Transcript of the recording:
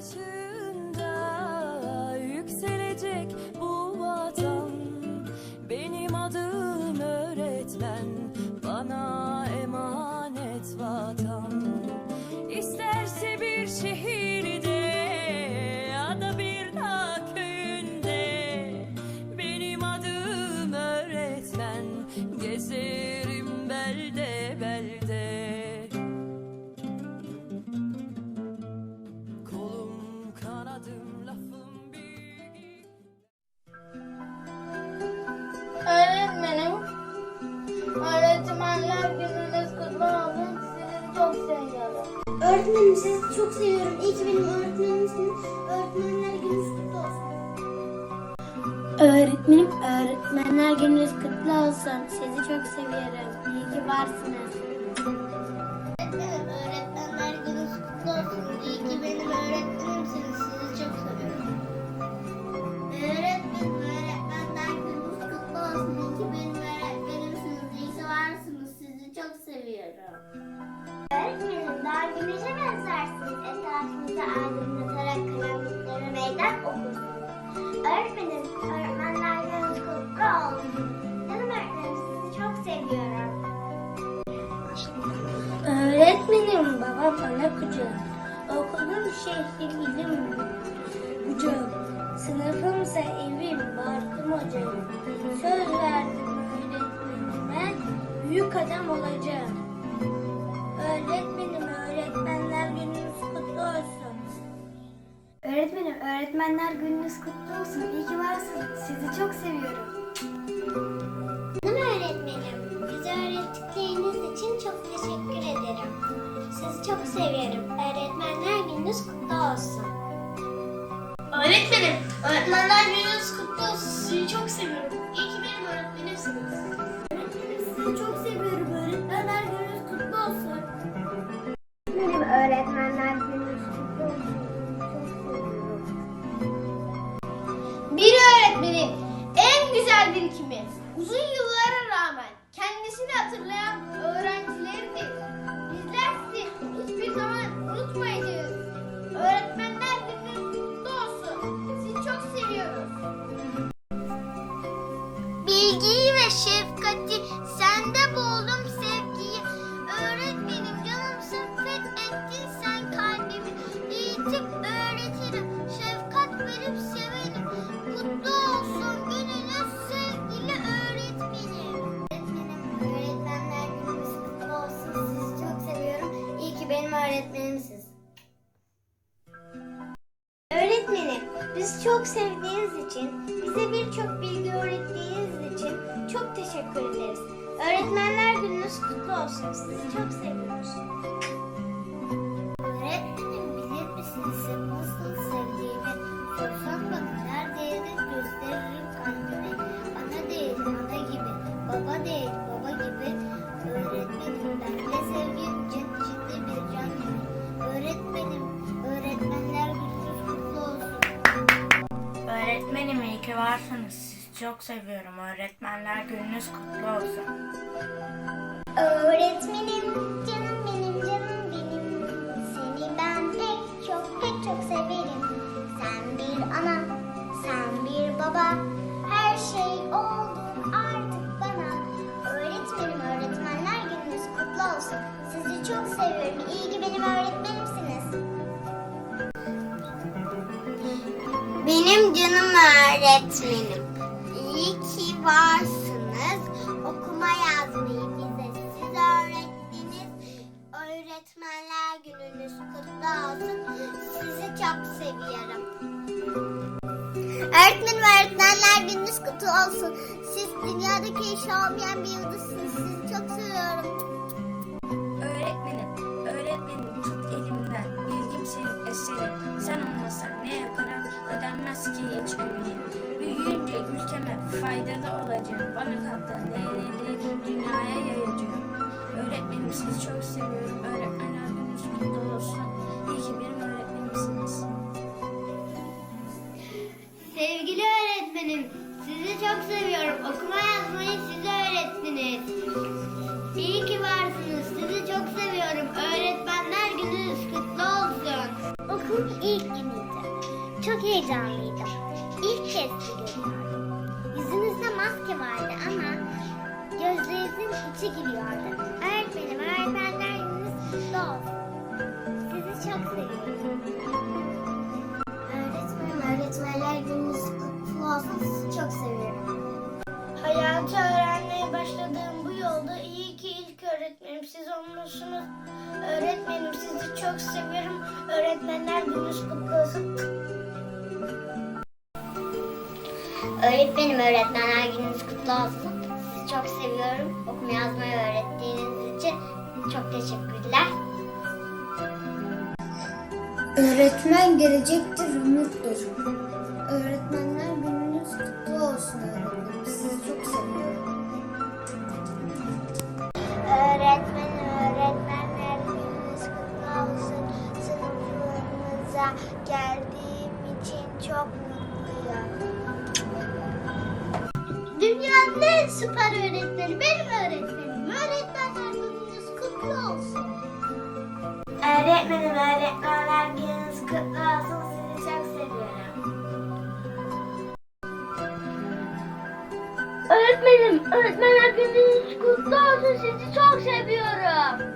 future. Öğretmenler gününüz kutlu olsun. Sizi çok seviyorum. Öğretmenim sizi çok seviyorum. İyi ki benim öğretmenimsiniz. Öğretmenler gününüz kutlu olsun. Öğretmenim, öğretmenler gününüz kutlu olsun. Sizi çok seviyorum. İyi ki varsınız. Öğretmenim, öğretmenler aydınlatarak karanlıklara meydan okursunuz. Öğretmenim, öğretmenler gününüz kutlu sizi çok seviyorum. Öğretmenim, baba bana kucak. Okulum şehrim ilim kucak. Sınıfımsa evim, barkım hocam. Söz verdim öğretmenime, büyük adam olacağım. Öğretmenim, öğretmenler gününüz kutlu olsun. İyi ki varsınız. Sizi çok seviyorum. Canım öğretmenim, bize öğrettikleriniz için çok teşekkür ederim. Sizi çok seviyorum. Öğretmenler gününüz kutlu olsun. Öğretmenim, öğretmenler gününüz kutlu olsun. Sizi çok seviyorum. İyi ki benim öğretmenimsiniz. Öğretmenim, sizi çok seviyorum. Öğretmenler gününüz kutlu olsun. Benim öğretmenler gününüz mesmo. Benim öğretmenimsiniz. Öğretmenim, biz çok sevdiğiniz için, bize birçok bilgi öğrettiğiniz için çok teşekkür ederiz. Öğretmenler gününüz kutlu olsun. Sizi çok seviyoruz. Öğretmenim iyi ki varsınız. Sizi çok seviyorum. Öğretmenler gününüz kutlu olsun. Öğretmenim, canım benim, canım benim. Seni ben pek çok pek çok severim. Sen bir ana, sen bir baba. Her şey oldun artık bana. Öğretmenim, öğretmenler gününüz kutlu olsun. Sizi çok seviyorum. İyi ki benim öğretmenimsiniz. Benim canım öğretmenim. İyi ki varsınız. Okuma yazmayı bize siz öğrettiniz. Öğretmenler gününüz kutlu olsun. Sizi çok seviyorum. Öğretmenim öğretmenler gününüz kutlu olsun. Siz dünyadaki eşi olmayan bir yıldızsınız. Sizi çok seviyorum. Öğretmenim, öğretmenim tut elimden. Bilgim senin eserin. Sen olmasan ne yaparım hiç ömrüm. Büyüyünce ülkeme faydalı olacağım. Bana kattığın değerleri dünyaya yayacağım. Öğretmenim sizi çok seviyorum. Öğretmenler gününüz kutlu olsun. İyi ki benim öğretmenimsiniz. Sevgili öğretmenim, sizi çok seviyorum. Okuma yazmayı Çok heyecanlıydım. İlk kez sizi görüyordum. Yüzünüzde maske vardı ama gözlerinizin içi gülüyordu. Öğretmenim, öğretmenler gününüz kutlu olsun. Sizi çok seviyorum. Öğretmenim, öğretmenler gününüz kutlu olsun. Sizi çok seviyorum. Hayatı öğrenmeye başladığım bu yolda iyi ki ilk öğretmenim siz olmuşsunuz. Öğretmenim sizi çok seviyorum. Öğretmenler gününüz kutlu olsun. Öğretmenim, öğretmenler gününüz kutlu olsun. Sizi çok seviyorum. Okuma yazmayı öğrettiğiniz için çok teşekkürler. Öğretmen gelecektir, umuttur. Öğretmenler gününüz kutlu olsun öğretmenim. Sizi çok seviyorum. Öğretmenim, öğretmenler gününüz kutlu olsun. Sınıflarımıza geldiğim için çok mutluyum. Dünyanın en süper öğretmeni benim öğretmenim. Öğretmenler gününüz kutlu olsun. Öğretmenim, öğretmenler gününüz kutlu olsun. Sizi çok seviyorum. Öğretmenim, öğretmenler gününüz kutlu olsun. Sizi çok seviyorum.